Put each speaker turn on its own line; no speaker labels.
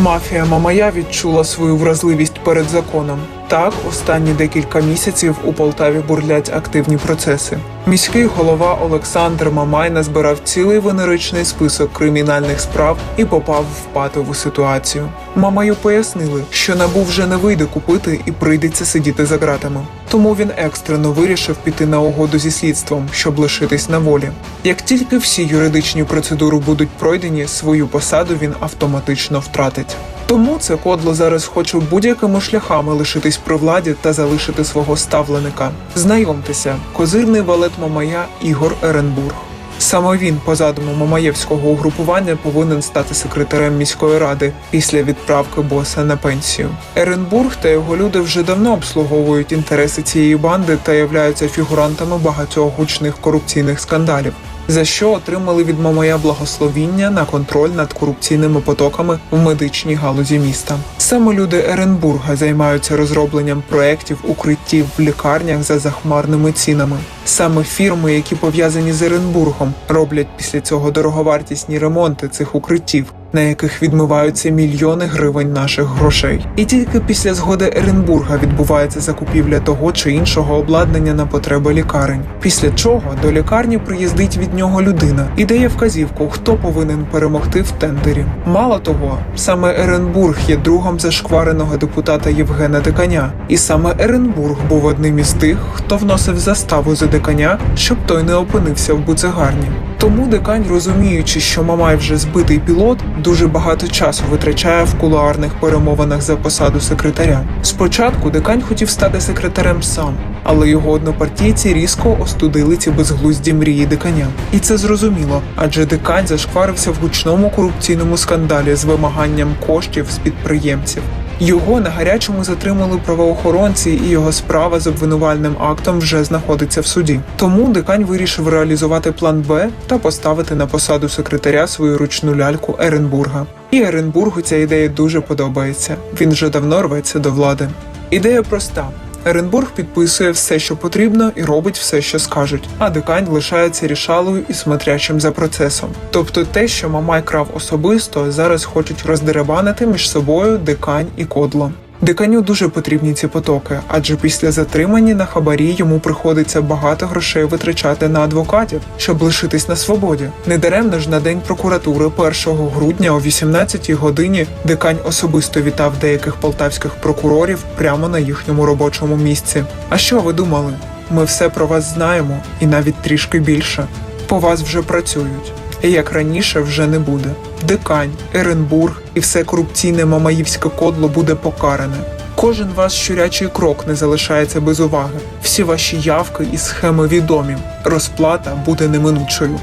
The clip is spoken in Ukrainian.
Мафія Мамая відчула свою вразливість перед законом. Так, останні декілька місяців у Полтаві бурлять активні процеси. Міський голова Олександр Мамай назбирав цілий венеричний список кримінальних справ і попав в патову ситуацію. Мамаю пояснили, що набув вже не вийде купити і прийдеться сидіти за ґратами. Тому він екстрено вирішив піти на угоду зі слідством, щоб лишитись на волі. Як тільки всі юридичні процедури будуть пройдені, свою посаду він автоматично втратить. Тому це кодло зараз хоче будь-якими шляхами лишитись при владі та залишити свого ставленика. Знайомтеся, козирний валет Мамая Ігор Еренбург. Саме він, по задуму Мамаєвського угрупування, повинен стати секретарем міської ради після відправки боса на пенсію. Еренбург та його люди вже давно обслуговують інтереси цієї банди та являються фігурантами багатьох гучних корупційних скандалів. За що отримали від Мамая благословіння на контроль над корупційними потоками в медичній галузі міста. Саме люди Еренбурга займаються розробленням проєктів укриттів в лікарнях за захмарними цінами. Саме фірми, які пов'язані з Еренбургом, роблять після цього дороговартісні ремонти цих укриттів, на яких відмиваються мільйони гривень наших грошей. І тільки після згоди Еренбурга відбувається закупівля того чи іншого обладнання на потреби лікарень. Після чого до лікарні приїздить від нього людина і дає вказівку, хто повинен перемогти в тендері. Мало того, саме Еренбург є другом зашквареного депутата Євгена Деканя, і саме Еренбург був одним із тих, хто вносив заставу за Деканя, щоб той не опинився в буцегарні. Тому Декань, розуміючи, що Мамай вже збитий пілот, дуже багато часу витрачає в кулуарних перемовинах за посаду секретаря. Спочатку Декань хотів стати секретарем сам, але його однопартійці різко остудили ці безглузді мрії Деканя. І це зрозуміло, адже Декань зашкварився в гучному корупційному скандалі з вимаганням коштів з підприємців. Його на гарячому затримали правоохоронці, і його справа з обвинувальним актом вже знаходиться в суді. Тому декань вирішив реалізувати план Б та поставити на посаду секретаря свою ручну ляльку Еренбурга. І Еренбургу ця ідея дуже подобається. Він вже давно рветься до влади. Ідея проста. Еренбург підписує все, що потрібно, і робить все, що скажуть, а дикань лишається рішалою і смотрячим за процесом. Тобто те, що Мамай крав особисто, зараз хочуть роздеребанити між собою дикань і кодло. Деканю дуже потрібні ці потоки, адже після затримання на хабарі йому приходиться багато грошей витрачати на адвокатів, щоб лишитись на свободі. Недаремно ж на день прокуратури 1 грудня о 18 годині декань особисто вітав деяких полтавських прокурорів прямо на їхньому робочому місці. А що ви думали? Ми все про вас знаємо, і навіть трішки більше. По вас вже працюють. І як раніше вже не буде. Декань, Еренбург і все корупційне мамаївське кодло буде покаране. Кожен ваш щурячий крок не залишається без уваги. Всі ваші явки і схеми відомі. Розплата буде неминучою.